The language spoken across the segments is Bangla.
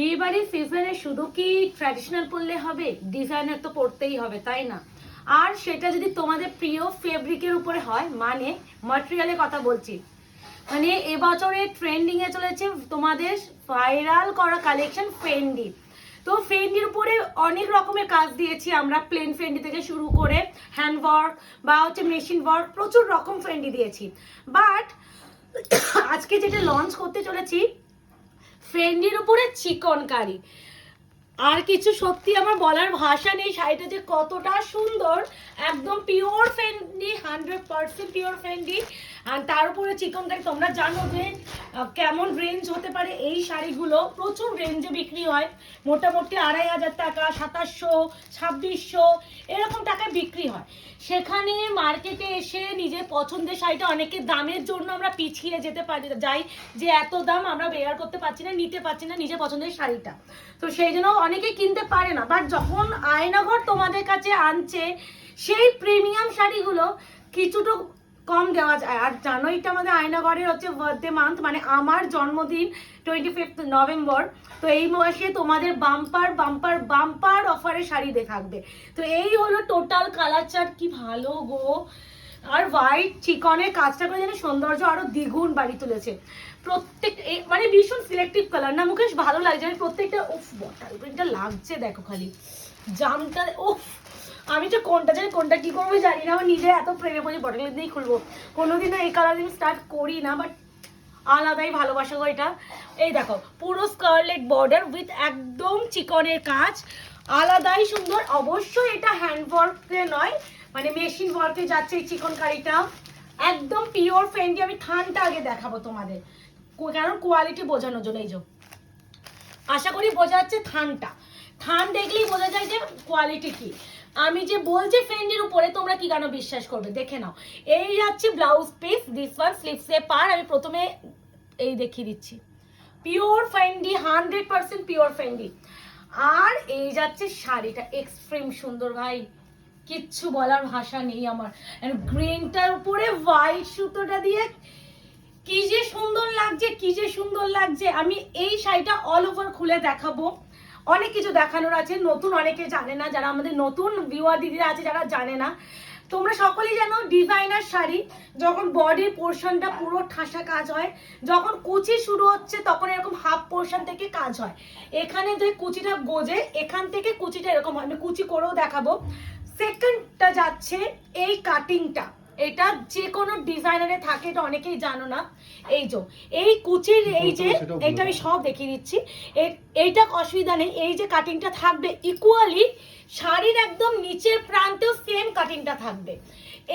বিয়ে বাড়ির সিজনে শুধু কি ট্র্যাডিশনাল পরলে হবে? ডিজাইনার তো পরতেই হবে, তাই না? আর সেটা যদি তোমাদের প্রিয় ফেব্রিকের উপরে হয় মানে মাটেরিয়ালের কথা বলছি মানে এবছরে ট্রেন্ডিং এ চলেছে তোমাদের ভাইরাল করা কালেকশন ফেন্ডি তো ফেন্ডির উপরে অনেক রকমের কাজ দিয়েছি আমরা প্লেন ফেন্ডি থেকে শুরু করে হ্যান্ড ওয়ার্ক বা হচ্ছে মেশিন ওয়ার্ক প্রচুর রকম ফেন্ডি দিয়েছি। বাট আজকে যেটা লঞ্চ করতে চলেছি ফ্রেন্ডির উপরে চিকন কারি আর কিছু সত্যি আমার বলার ভাষা নেই, শাড়িটা যে কতটা সুন্দর, একদম pure Fendi hundred percent pure Fendi আর তার উপরে চিকন কারি তোমরা জানো যে কেমন রেঞ্জ হতে পারে এই শাড়িগুলো। প্রচুর রেঞ্জে বিক্রি হয়। মোটামুটি আড়াই হাজার টাকা, সাতাশশো, ছাব্বিশশো, এরকম টাকায় বিক্রি হয়। সেখানে মার্কেটে এসে নিজের পছন্দের শাড়িটা অনেকে দামের জন্য আমরা পিছিয়ে যেতে পারি, যাই যে এত দাম আমরা বেয়ার করতে পারছি না, নিতে পারছি না নিজের পছন্দের শাড়িটা। তো সেই জন্য অনেকে কিনতে পারে না। বাট যখন আয়নাঘর তোমাদের কাছে আনছে, সেই প্রিমিয়াম শাড়িগুলো কিছুটা কম দেওয়া যায়। আর তো আমাদের আয়নাঘরের হচ্ছে বার্থডে মান্থ মানে আমার জন্মদিন টোয়েন্টি ফিফথ নভেম্বর। তো এই মাসে তোমাদের বাম্পার বাম্পার বাম্পার অফারে শাড়ি দেখাবে তো এই হলো টোটাল কালার চার্ট কি ভালো গো। আর হোয়াইট চিকনের কাজটা করে যেন সৌন্দর্য আরও দ্বিগুণ বাড়ি তুলেছে। প্রত্যেক মানে ভীষণ সিলেক্টিভ কালার না, মুকেশ, ভালো লাগছে। আমি প্রত্যেকটা, উফ বটার লাগছে, দেখো খালি। জামটা, উফ আমি তো কোনটা জানি, কোনটা কি করব জানি না, আমার নিজে এত প্রেমে পড়ি বটল দিয়েই খুলবো। কোনোদিনও এই কালার আমি স্টার্ট করি না বাট আলাদাই ভালোবাসা গো এটা। এই দেখো, পুরো স্কারলেট বর্ডার উইথ একদম চিকনের কাজ। আলাদাই সুন্দর, অবশ্যই এটা হ্যান্ড ওয়ার্কে নয় মানে মেশিন ওয়ার্কে যাচ্ছে এই চিকন কারিটা। একদম পিওর ফেন্ডি আমি থানটা আগে দেখাবো তোমাদের। কারণ কোয়ালিটি বোঝানোর জন্য, এই যে। আশা করি বোঝা যাচ্ছে থানটা। থান দেখলেই বোঝা যায় যে কোয়ালিটি কি। আমি যে বলছি ফ্রেন্ডের উপরে, তোমরা কি কেন বিশ্বাস করবে? দেখে নাও। এই যাচ্ছে ব্লাউজ পিস দিস ওয়ান স্লিপসে পার আমি প্রথমে এই দেখিয়ে দিচ্ছি। Pure Fendi hundred percent pure Fendi আর এই যাচ্ছে শাড়িটা এক্সট্রিম সুন্দর ভাই। কিচ্ছু বলার ভাষা নেই আমার। গ্রিনটার উপরে হোয়াইট সুতোটা দিয়ে কি যে সুন্দর লাগছে, কি যে সুন্দর লাগছে। আমি এই শাড়িটা অল ওভার খুলে দেখাবো। অনেক কিছু দেখানোর আছে, নতুন অনেকে জানে না, যারা আমাদের নতুন ভিউয়ার দিদিরা আছে যারা জানে না। তোমরা সকলেই জানো ডিজাইনার শাড়ি, যখন বডির পোর্শনটা পুরো ঠাসা কাজ হয়, যখন কুচি শুরু হচ্ছে তখন এরকম হাফ পোর্শন থেকে কাজ হয়। এখানে যে কুচিটা গোজে, এখান থেকে কুচিটা এরকম হয়। আমি কুচি করেও দেখাবো। সেকেন্ডটা যাচ্ছে এই কাটিংটা এটা যে কোনো ডিজাইনারে থাকে এটা অনেকেই জানো না। এই যে এই কুচির এই যে এটা আমি সব দেখিয়ে দিচ্ছি। এইটা অসুবিধা নেই এই যে কাটিংটা থাকবে ইকুয়ালি শাড়ির একদম নিচের প্রান্তেও সেম কাটিংটা থাকবে।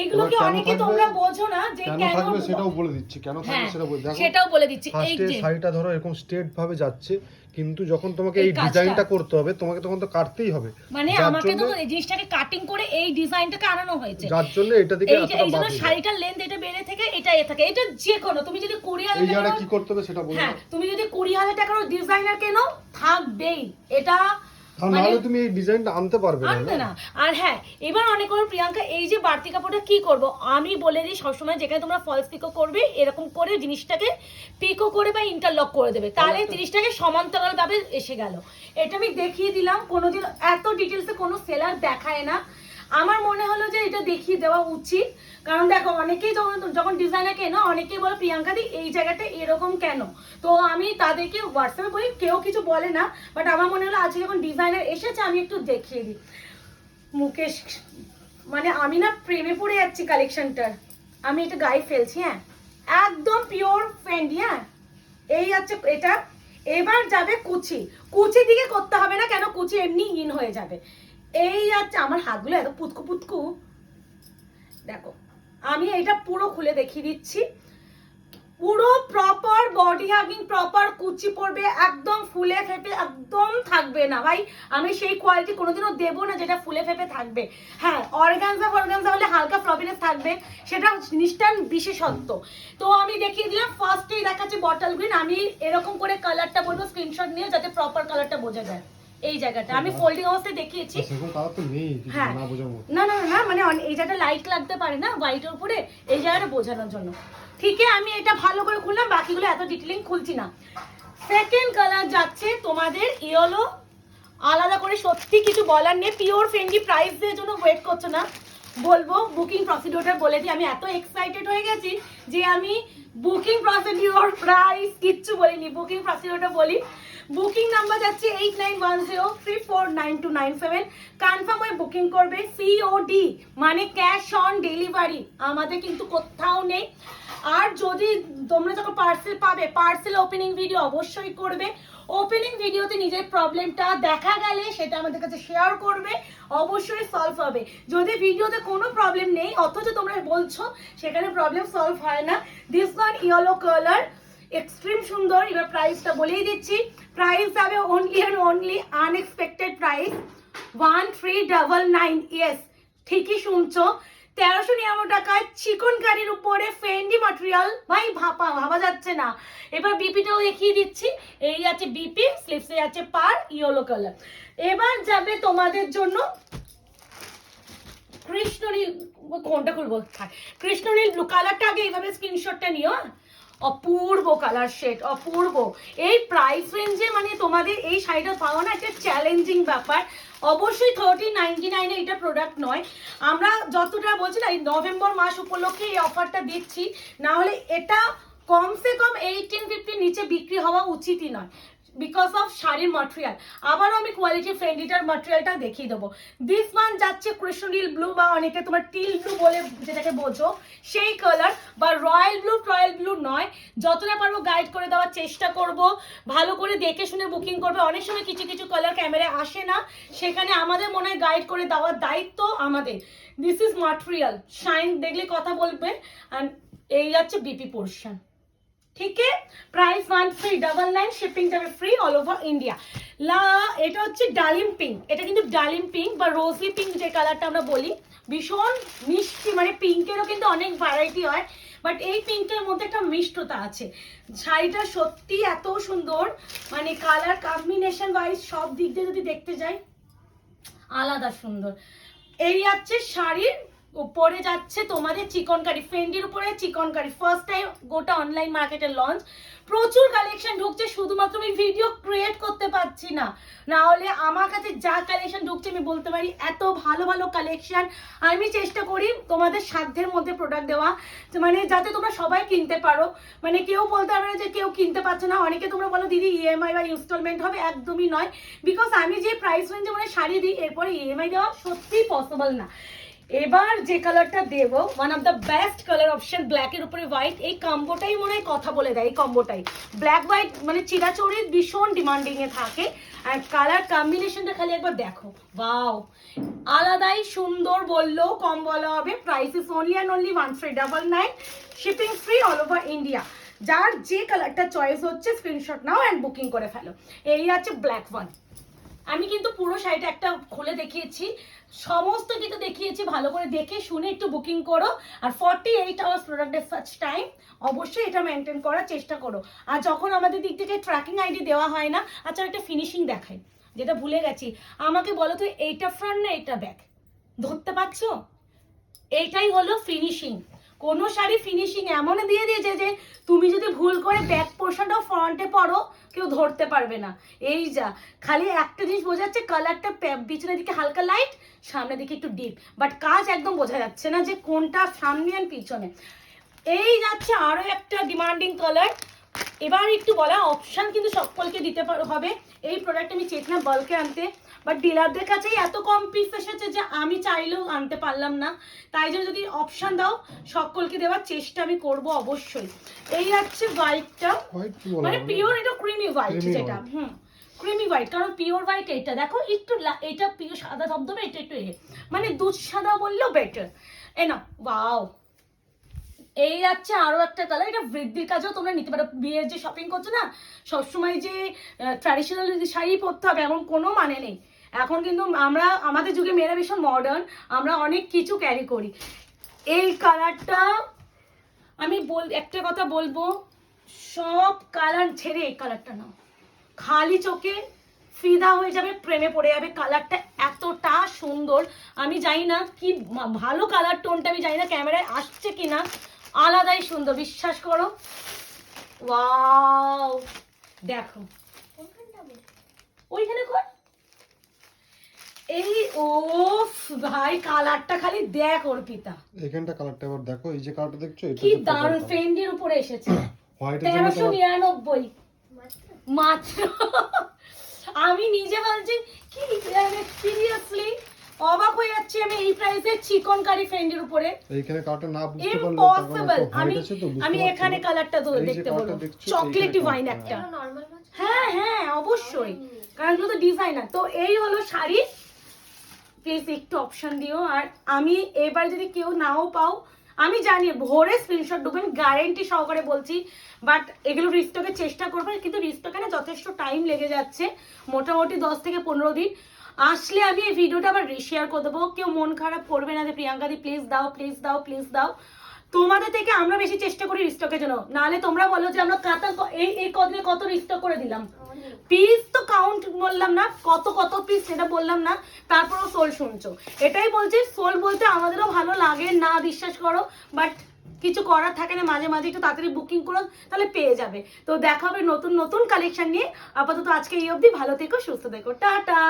এইগুলোকে অনেকে তোমরা বোঝো না যে কেন থাকবে সেটাও বলে দিচ্ছি কেন থাকবে হ্যাঁ সেটা বলে দেখো সেটাও বলে দিচ্ছি। এই যে শাড়িটা ধরো এরকম স্ট্রেট ভাবে যাচ্ছে কিন্তু যখন তোমাকে এই ডিজাইনটা করতে হবে তোমাকে তখন তো কাটতেই হবে। মানে আমাকে তো এই জিনিসটাকে কাটিং করে এই ডিজাইনটাকে আনানো হয়েছে। যার জন্য এটা থেকে এই যে এতটা এই জন্য শাড়িটার লেন্থ এটা বেড়ে থেকে এটা এ থাকে। এটা যে কোনো তুমি যদি কুড়ি হাজার এই কি করতে হবে সেটা বলে। হ্যাঁ তুমি যদি কুড়ি হাজার টাকার ডিজাইনার কেনো থাকবেই। এটা নাহলে তুমি এই ডিজাইনটা আনতে পারবে না না? না। আর হ্যাঁ এবার অনেক বড় প্রিয়াঙ্কা এই যে বাড়তি কাপড়টা কি করব? আমি বলে দিই সবসময় যেখানে তোমরা ফলস পিকো করবে এরকম করে জিনিসটাকে পিকো করে বা ইন্টারলক করে দেবে। তাহলে জিনিসটাকে সমান্তরালভাবে এসে গেল। এটা আমি দেখিয়ে দিলাম কোনোদিন এত ডিটেলসে কোনো সেলার দেখায় না। আমার মনে হলো যে এটা দেখিয়ে দেওয়া উচিত। কারণ দেখো, অনেকেই যখন যখন ডিজাইনার কেন, অনেকেই বলে, প্রিয়াঙ্কা দি, এই জায়গাটা এরকম কেন? তো আমি তাদেরকে হোয়াটসঅ্যাপে বলি, কেউ কিছু বলে না বাট আমার মনে হলো আজকে যখন ডিজাইনার এসেছে, আমি একটু দেখিয়ে দিই। মুকেশ মানে আমি না প্রেমে পড়ে যাচ্ছি কালেকশনটার আমি এটা গায়ে ফেলছি হ্যাঁ। একদম পিওর ফ্রেন্ডি হ্যাঁ। এই হচ্ছে এটা। এবার যাবে কুচি। কুচি দিকে করতে হবে না কেন? কুচি এমনি ইন হয়ে যাবে। এই যাচ্ছে আমার হাতগুলো এত পুতকু পুতকু। দেখো, আমি এটা পুরো খুলে দেখিয়ে দিচ্ছি। পুরো প্রপার বডি হাগিং প্রপার কুচি পড়বে একদম ফুলে ফেপে, একদম থাকবে না। ভাই, আমি সেই কোয়ালিটি কোনোদিনও দেবো না যেটা ফুলে ফেপে থাকবে। হ্যাঁ অর্গানজা ফরগানজা হলে হালকা ফ্লপিনেস থাকবে, সেটা নিষ্ঠান বিশেষত্ব। তো আমি দেখিয়ে দিলাম ফার্স্টেই দেখাচ্ছি বটল গ্রিন আমি এরকম করে কালারটা বলব স্ক্রিনশট নিয়ে যাতে প্রপার কালারটা বোঝা যায়। এই জায়গাটা। আমি ফোল্ডিং অবস্থায় দেখিয়েছি। কিছু হ্যাঁ। না না না মানে এই জায়গাটা লাইট লাগতে পারে না হোয়াইটের উপরে এই জায়গাটা বোঝানোর জন্য। ঠিক আছে আমি এটা ভালো করে খুললাম বাকিগুলো এত ডিটেলিং খুলছি না। সেকেন্ড কালার যাচ্ছে তোমাদের ইয়েলো আলাদা করে সত্যি কিছু বলার নেই পিওর ফেন্ডি প্রাইসের জন্য ওয়েট করছ না। বলব বুকিং প্রসিডিওরটা বলে দিই আমি এত এক্সাইটেড হয়ে গেছি যে আমি বুকিং প্রসিডিওর প্রাইস কিচ্ছু বলিনি, বুকিং প্রসিডিওরটা বলি। বুকিং নাম্বার যাচ্ছে eight nine one zero three four nine two nine seven confirm হয়ে বুকিং করবে সিওডি মানে ক্যাশ অন ডেলিভারি আমাদের কিন্তু কোথাও নেই। আর যদি তোমরা যখন পার্সেল পাবে পার্সেল ওপেনিং ভিডিও অবশ্যই করবে। ওপেনিং ভিডিওতে নিজের প্রবলেমটা দেখা গেলে সেটা আমাদের কাছে শেয়ার করবে, অবশ্যই সলভ হবে। যদি ভিডিওতে কোনো প্রবলেম নেই, অথচ তোমরা বলছো, সেখানে প্রবলেম সলভ হয় না। This one yellow colour extreme সুন্দর, এবার প্রাইসটা বলেই দিচ্ছি। প্রাইস যাবে only and only unexpected price one three double nine yes ঠিকই শুনছো। তেরোশো নিরানব্বই টাকায় চিকন কারির উপরে ফেন্ডি মাটেরিয়াল ভাই ভাপা, ভাবা যাচ্ছে না। এবার বিপিটাও দেখিয়ে দিচ্ছি। এই আছে বিপি স্লিপসে আছে পার ইয়েলো কালার এবার যাবে তোমাদের জন্য কৃষ্ণনীল কোনটা খুলবো? থাক, কৃষ্ণনীল ব্লু কালারটা আগে এইভাবে স্ক্রিনশটটা নিও হ্যাঁ? অপূর্ব কালার শেড অপূর্ব। এই প্রাইস রেঞ্জে মানে তোমাদের এই শাড়িটা পাওয়া না একটা চ্যালেঞ্জিং ব্যাপার। অবশ্যই থার্টি নাইনটি নাইনে এটা প্রোডাক্ট নয়। আমরা যতটা বলছি না এই নভেম্বর মাস উপলক্ষে এই অফারটা দিচ্ছি। না হলে এটা কমসে কম এইটিন ফিফটির নিচে বিক্রি হওয়া উচিতই নয়। বিকজ অফ শাড়ির মাটেরিয়াল আবারও আমি কোয়ালিটি ফ্রেন্ডিটার মাটেরিয়ালটা দেখিয়ে দেবো। দিস ওয়ান যাচ্ছে কৃষ্ণনীল ব্লু বা অনেকে তোমার টিল ব্লু বলে যেটাকে বোঝো, সেই কালার বা রয়্যাল ব্লু রয়্যাল ব্লু নয়। যতটা পারব গাইড করে দেওয়ার চেষ্টা করব। ভালো করে দেখে শুনে বুকিং করবে। অনেক সময় কিছু কিছু কালার ক্যামেরায় আসে না। সেখানে আমাদের মনে হয় গাইড করে দেওয়ার দায়িত্ব আমাদের। দিস ইজ মাটেরিয়াল শাইন দেখলে কথা বলবে অ্যান্ড এই যাচ্ছে বিপি পোর্শন ঠিক price one three double nine shipping যাবে ফ্রি অল ওভার ইন্ডিয়া লা, এটা হচ্ছে ডালিম পিঙ্ক এটা কিন্তু ডালিম পিঙ্ক বা রোজি পিঙ্ক যে কালারটা আমরা বলি, ভীষণ মিষ্টি মানে পিঙ্কেরও কিন্তু অনেক ভ্যারাইটি হয় বাট এই পিঙ্কের মধ্যে একটা মিষ্টতা আছে। শাড়িটা সত্যি এত সুন্দর মানে কালার কম্বিনেশন ওয়াইজ সব দিক দিয়ে যদি দেখতে যাই, আলাদা সুন্দর। এই যাচ্ছে শাড়ির উপরে যাচ্ছে তোমাদের চিকন কারি ফেন্ডির উপরে চিকন কারি ফার্স্ট টাইম গোটা অনলাইন মার্কেটে লঞ্চ প্রচুর কালেকশন ঢুকছে, শুধুমাত্র আমি ভিডিও ক্রিয়েট করতে পারছি না। না হলে আমার কাছে যা কালেকশন ঢুকছে আমি বলতে পারি, এত ভালো ভালো কালেকশন আমি চেষ্টা করি তোমাদের সাধ্যের মধ্যে প্রোডাক্ট দেওয়া। মানে যাতে তোমরা সবাই কিনতে পারো। মানে কেউ বলতে পারবে না যে কেউ কিনতে পারছে না। অনেকে তোমরা বলো, দিদি ইএমআই বা ইনস্টলমেন্ট হবে? একদমই নয়। বিকজ আমি যে প্রাইস রেঞ্জে মানে শাড়ি দিই, এরপরে ইএমআই দেওয়া সত্যিই পসিবল না। এবার যে কালারটা দেবো one of the best colour option ব্ল্যাকের উপরে হোয়াইট এই কম্বোটাই মনে হয় কথা বলে দেয়, এই কম্বোটাই ব্ল্যাক হোয়াইট মানে চিরাচরিত, ভীষণ ডিমান্ডিং এ থাকে। আর কালার কম্বিনেশনটা খালি একবার দেখো। ওয়াও আলাদাই সুন্দর বললেও কম বলা হবে। Price is only and only one three double nine shipping free all over India যার যে কালারটা চয়েস হচ্ছে স্ক্রিনশট নাও অ্যান্ড বুকিং করে ফেলো। এই আছে ব্ল্যাক ওয়ান আমি কিন্তু পুরো শাড়িটা একটা খুলে দেখিয়েছি। সমস্ত কিছু দেখিয়েছি, ভালো করে দেখে শুনে একটু বুকিং করো। আর ফর্টি এইট আওয়ার্স প্রোডাক্টের সার্চ টাইম অবশ্যই এটা মেনটেন করার চেষ্টা করো। আর যখন আমাদের দিক থেকে ট্র্যাকিং আইডি দেওয়া হয় না আচ্ছা একটা ফিনিশিং দেখাই, যেটা ভুলে গেছি। আমাকে বলো তো, এইটা ফ্রন্ট না এইটা ব্যাক ধরতে পারছ? এইটাই হলো ফিনিশিং কোনো শাড়ি ফিনিশিং এমন দিয়ে দিয়েছে যে তুমি যদি ভুল করে ব্যাক পোর্শনটাও ফ্রন্টে পরো, কেউ ধরতে পারবে না। এই যা, খালি একটা জিনিস বোঝা যাচ্ছে কালারটা পিছনের দিকে হালকা লাইট সামনের দিকে একটু ডিপ বাট কাজ একদম বোঝা যাচ্ছে না যে কোনটা সামনে আর পিছনে। এই যাচ্ছে আরও একটা ডিমান্ডিং কালার এবার একটু বলা অপশান কিন্তু সকলকে দিতে হবে। এই প্রোডাক্ট আমি চেয়েছিলাম বাল্কে আনতে। বাট ডিলারদের কাছেই এত কম পিস এসেছে যে আমি চাইলেও আনতে পারলাম না। তাই জন্য যদি অপশন দাও সকলকে দেওয়ার চেষ্টা আমি করব অবশ্যই। এই হচ্ছে হোয়াইটটা মানে পিওর এটা ক্রিমি হোয়াইট যেটা। হুম ক্রিমি হোয়াইট কারণ পিওর হোয়াইট এটা। দেখো একটু এটা পিওর সাদা ধবধবে এটা একটু মানে দুধ সাদা বললেও বেটার এ না ওয়াও এই যাচ্ছে আরও একটা কালার এটা বৃদ্ধির কাজেও তোমরা নিতে পারো। বিয়ের যে শপিং করছ না সবসময় যে ট্র্যাডিশনাল শাড়ি পরতে হবে এমন কোনো মানে নেই। এখন কিন্তু আমরা আমাদের যুগে মেয়েরা ভীষণ মডার্ন আমরা অনেক কিছু ক্যারি করি। এই কালারটা আমি বল একটা কথা বলব সব কালার ছেড়ে এই কালারটা নাও। খালি চোখে ফিদা হয়ে যাবে প্রেমে পড়ে যাবে। কালারটা এতটা সুন্দর আমি জানি না কি ভালো কালার টোনটা আমি জানি না ক্যামেরায় আসছে কি না আলাদাই সুন্দর বিশ্বাস করো। ওয়াও! দেখো। ওইখানে কর। এই ও ভাই কালারটা খালি দেখ অর্পিতা এখানটা কালারটা এবার দেখো এই যে কালারটা দেখছ এটা কি দারুণ ফ্রেন্ডের উপরে এসেছে। তেরোশো নিরানব্বই। মাত্র। আমি নিজে বলছি কি সিরিয়াসলি অবাক হয়ে যাচ্ছি আমি এই প্রাইসে চিকন কারি ফ্রেন্ডের উপরে। এইখানে কালারটা না বুঝতে পারলে ইম্পসিবল আমি আমি এখানে কালারটা তো দেখতে colourটা বলো দেখছ, চকলেটি ওয়াইন একটা। হ্যাঁ হ্যাঁ অবশ্যই। কারণ তো ডিজাইনার তো এই হলো শাড়ি প্লিজ একটু অপশন দিও। আর আমি এবার যদি কেউ নাও পাও, আমি জানি ভোরে স্ক্রিনশট দেবেন গ্যারেন্টি সহকারে বলছি বাট এগুলো রিস্টকের চেষ্টা করবেন, কিন্তু রিস্টকে না যথেষ্ট টাইম লেগে যাচ্ছে, মোটামুটি দশ থেকে পনেরো দিন। আসলে আমি এই ভিডিওটা আবার রিশেয়ার করে দেবো। কেউ মন খারাপ করবে না যে, প্রিয়াঙ্কা দি প্লিজ দাও প্লিজ দাও প্লিজ দাও। তোমাদের থেকে আমরা বেশি চেষ্টা করি রিস্টকের জন্য। নাহলে তোমরা বলো যে, আমরা কাতা এই এই কদিনে কত রিস্টক করে দিলাম? পিস তো কাউন্ট বললাম না, কত কত পিস সেটা বললাম না, তারপরও সোল শুনছো। এটাই বলছি, সোল বলতে আমাদেরও ভালো লাগে, না বিশ্বাস করো বাট কিছু করার থাকে না, মাঝে মাঝে একটু তাড়াতাড়ি বুকিং করো, তাহলে পেয়ে যাবে। তো দেখা হবে নতুন নতুন কালেকশন নিয়ে। আপাতত আজকে এই অবধি, ভালো থেকো, সুস্থ থেকো, টাটা!